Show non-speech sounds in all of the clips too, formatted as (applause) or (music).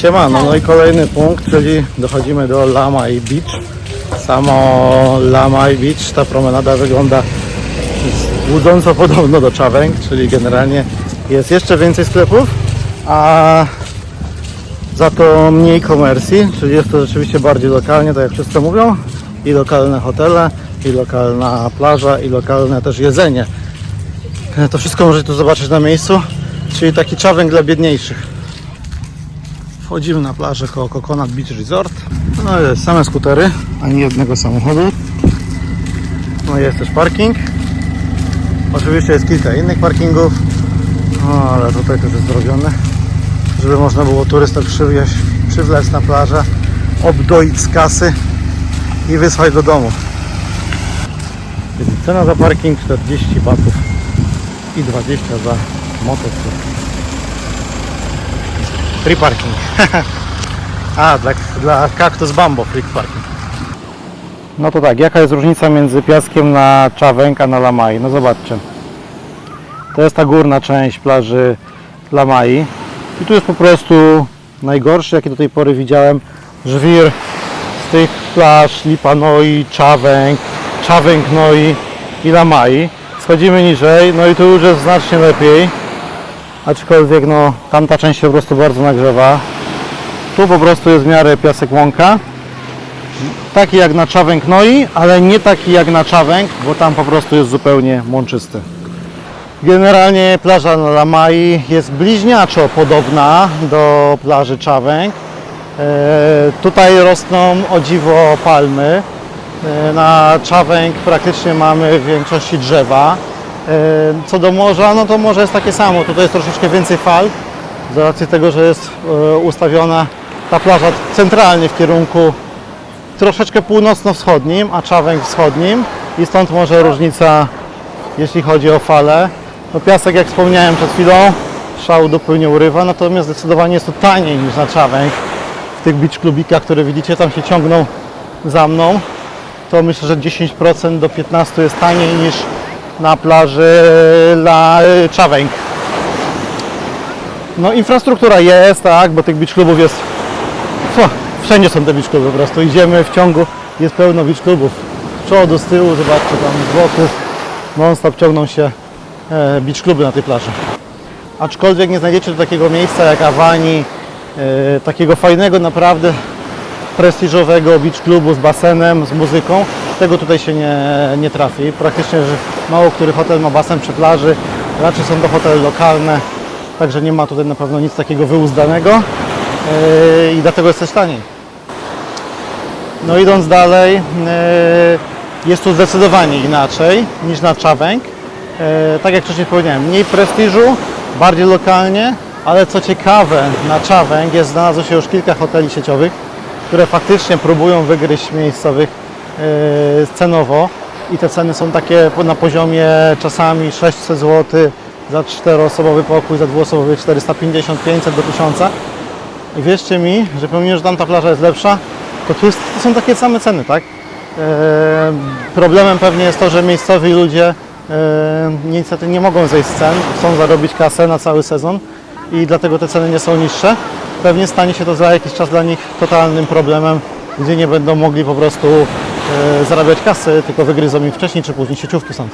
Siemano, no i kolejny punkt, czyli dochodzimy do Lamai Beach. Samo Lamai Beach, ta promenada wygląda budząco podobno do Czawęk, czyli generalnie jest jeszcze więcej sklepów, a za to mniej komersji, czyli jest to rzeczywiście bardziej lokalnie, tak jak wszyscy mówią, i lokalne hotele, i lokalna plaża, i lokalne też jedzenie. To wszystko możecie tu zobaczyć na miejscu, czyli taki Czawęk dla biedniejszych. Wchodzimy na plażę koło Coconut Beach Resort. No jest same skutery, ani jednego samochodu. No jest też parking. Oczywiście jest kilka innych parkingów, no, ale tutaj też jest zrobione, żeby można było turystę przywieźć, przywlec na plażę, obdoić z kasy i wysłać do domu. Więc cena za parking 40 batów i 20 za motocykl. Free parking. (laughs) A, dla, dla Cactus Bambo free parking. No to tak, jaka jest różnica między piaskiem na Czawęk a na Lamai? No zobaczcie. To jest ta górna część plaży Lamai. I tu jest po prostu najgorszy, jaki do tej pory widziałem, żwir z tych plaż Lipanoi, Czawęk, Czawęk Noi i Lamai. Schodzimy niżej, no i tu już jest znacznie lepiej aczkolwiek no tamta część się po prostu bardzo nagrzewa. Tu po prostu jest w miarę piasek łąka. Taki jak na Czawęk Noi, ale nie taki jak na Czawęk, bo tam po prostu jest zupełnie mączysty. Generalnie plaża na Lamai jest bliźniaczo podobna do plaży Czawęk. E, tutaj rosną o dziwo palmy. E, na Czawęk praktycznie mamy w większości drzewa. Co do morza, no to morze jest takie samo. Tutaj jest troszeczkę więcej fal, z racji tego, że jest e, ustawiona ta plaża centralnie w kierunku troszeczkę północno-wschodnim, a Czawęk wschodnim i stąd może różnica, jeśli chodzi o fale. No piasek, jak wspomniałem przed chwilą, szału dupy nie urywa, natomiast zdecydowanie jest to taniej niż na Czawęk. W tych beach klubikach, które widzicie, tam się ciągną za mną, to myślę, że 10% do 15% jest taniej niż na plaży La Czawęk. No infrastruktura jest, tak, bo tych beach klubów jest co, wszędzie są te beach kluby po prostu. Idziemy w ciągu, jest pełno beach klubów. Z przodu, z tyłu, zobaczcie tam z boku. Non stop ciągną się e, beach kluby na tej plaży. Aczkolwiek nie znajdziecie takiego miejsca jak Awani, e, takiego fajnego naprawdę prestiżowego beach klubu z basenem, z muzyką. Tego tutaj się nie, nie trafi. Praktycznie, mało który hotel ma basen przy plaży. Raczej są to hotele lokalne, także nie ma tutaj na pewno nic takiego wyuzdanego yy, i dlatego jest też taniej. No idąc dalej, yy, jest tu zdecydowanie inaczej niż na Czawęk. Yy, tak jak wcześniej powiedziałem, mniej prestiżu, bardziej lokalnie, ale co ciekawe, na Czawęk jest, znalazło się już kilka hoteli sieciowych, które faktycznie próbują wygryźć miejscowych cenowo i te ceny są takie na poziomie czasami 600 zł za czteroosobowy pokój, za dwuosobowy 450, 500 do 1000. I wierzcie mi, że pomimo, że tamta plaża jest lepsza, to tu jest, to są takie same ceny, tak? Eee, problemem pewnie jest to, że miejscowi ludzie eee, niestety nie mogą zejść z cen, chcą zarobić kasę na cały sezon i dlatego te ceny nie są niższe. Pewnie stanie się to za jakiś czas dla nich totalnym problemem, gdzie nie będą mogli po prostu zarabiać kasy, tylko wygryzą im wcześniej czy później sieciówki są.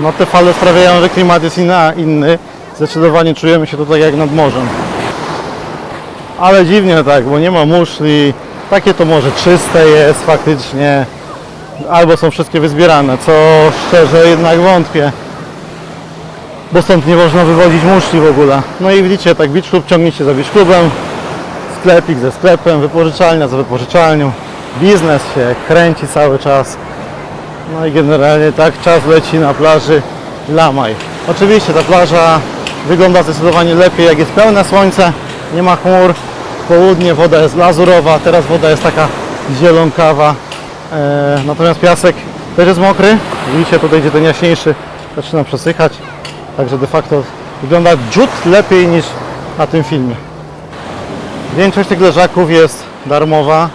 No te fale sprawiają, że klimat jest inna, inny. Zdecydowanie czujemy się tutaj jak nad morzem. Ale dziwnie tak, bo nie ma muszli. Takie to morze czyste jest faktycznie. Albo są wszystkie wyzbierane, co szczerze jednak wątpię. Bo stąd nie można wywozić muszli w ogóle. No i widzicie, tak beach club ciągnie się za beach clubem. Sklepik ze sklepem, wypożyczalnia za wypożyczalnią. Biznes się kręci cały czas. No i generalnie tak czas leci na plaży Lamaj. Oczywiście ta plaża wygląda zdecydowanie lepiej jak jest pełne słońce, nie ma chmur. W południe woda jest lazurowa, teraz woda jest taka zielonkawa. E, natomiast piasek też jest mokry. Widzicie tutaj gdzie ten jaśniejszy zaczyna przesychać. Także de facto wygląda dziut lepiej niż na tym filmie. Większość tych leżaków jest darmowa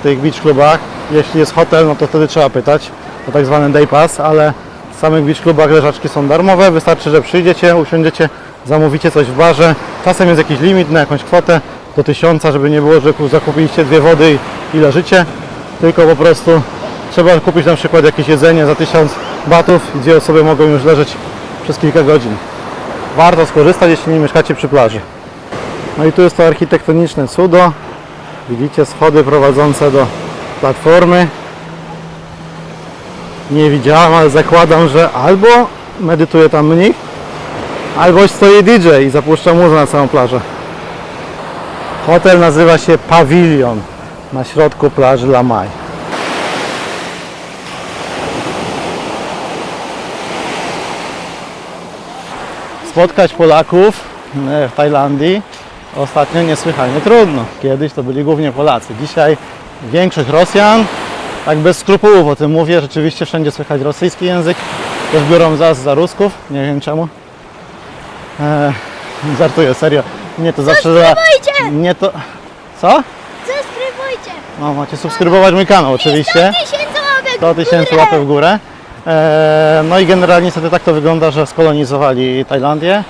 w tych beach klubach. Jeśli jest hotel, no to wtedy trzeba pytać o tak zwany day pass, ale w samych beach klubach leżaczki są darmowe. Wystarczy, że przyjdziecie, usiądziecie, zamówicie coś w barze. Czasem jest jakiś limit na jakąś kwotę, do 1000, żeby nie było, że ku- zakupiliście dwie wody i, i leżycie, tylko po prostu trzeba kupić na przykład jakieś jedzenie za 1000 batów, gdzie osoby mogą już leżeć przez kilka godzin. Warto skorzystać, jeśli nie mieszkacie przy plaży. No i tu jest to architektoniczne cudo. Widzicie schody prowadzące do platformy. Nie widziałem, ale zakładam, że albo medytuje tam mnich, albo stoi DJ i zapuszcza muzę na całą plażę. Hotel nazywa się Pavilion na środku plaży La Mai. Spotkać Polaków e, w Tajlandii ostatnio niesłychanie trudno. Kiedyś to byli głównie Polacy. Dzisiaj większość Rosjan, tak bez skrupułów o tym mówię, rzeczywiście wszędzie słychać rosyjski język. Też biorą nas za Rusków, nie wiem czemu. E, żartuję, serio. Nie to zawsze za... Nie to... Co? Subskrybujcie! No, macie subskrybować mój kanał oczywiście. 100 tysięcy łapek 100 w tysięcy górę! łapek w górę. E, No i generalnie niestety tak to wygląda, że skolonizowali Tajlandię.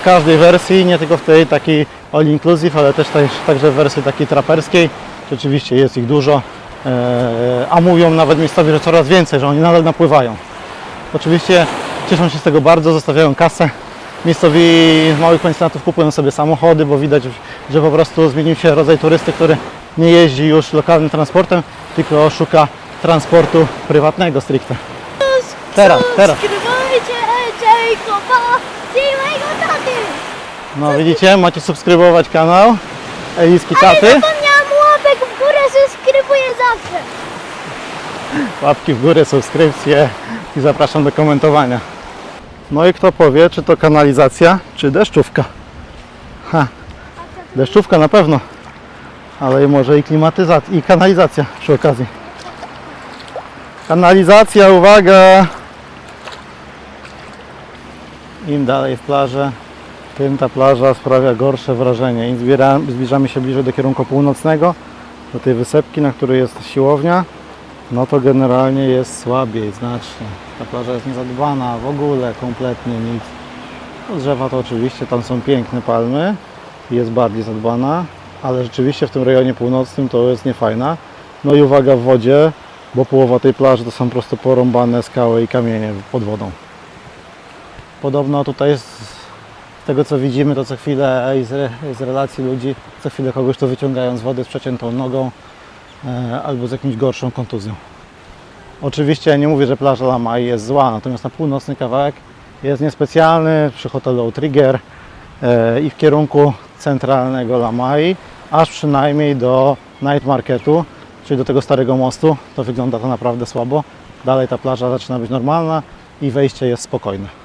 W każdej wersji, nie tylko w tej takiej all inclusive, ale też, też także w wersji takiej traperskiej. Rzeczywiście jest ich dużo. E, A mówią nawet miejscowi, że coraz więcej, że oni nadal napływają. Oczywiście cieszą się z tego bardzo, zostawiają kasę. Miejscowi z małych pensjonatów kupują sobie samochody, bo widać, że po prostu zmienił się rodzaj turysty, który nie jeździ już lokalnym transportem, tylko szuka transportu prywatnego stricte. Teraz, teraz. Subskrybujcie Jacoba! No widzicie, macie subskrybować kanał Eliski Ale Taty. zapomniałam łapek w górę, subskrybuję zawsze! Łapki w górę, subskrypcje i zapraszam do komentowania. No i kto powie, czy to kanalizacja, czy deszczówka? Ha, deszczówka na pewno, ale może i klimatyzacja, i kanalizacja przy okazji. Kanalizacja, uwaga! Im dalej w plażę, tym ta plaża sprawia gorsze wrażenie. Zbiera, zbliżamy się bliżej do kierunku północnego, do tej wysepki, na której jest siłownia, no to generalnie jest słabiej znacznie. Ta plaża jest niezadbana, w ogóle kompletnie nic. Drzewa to oczywiście, tam są piękne palmy i jest bardziej zadbana, ale rzeczywiście w tym rejonie północnym to jest niefajna. No i uwaga w wodzie, bo połowa tej plaży to są po prostu porąbane skały i kamienie pod wodą. Podobno tutaj jest, tego co widzimy, to co chwilę i z, z relacji ludzi, co chwilę kogoś to wyciągają z wody z przeciętą nogą, e, albo z jakimś gorszą kontuzją. Oczywiście nie mówię, że plaża La Mai jest zła, natomiast na północny kawałek jest niespecjalny przy hotelu Outrigger e, i w kierunku centralnego La Mai, aż przynajmniej do Night Marketu, czyli do tego starego mostu. To wygląda to naprawdę słabo. Dalej ta plaża zaczyna być normalna i wejście jest spokojne.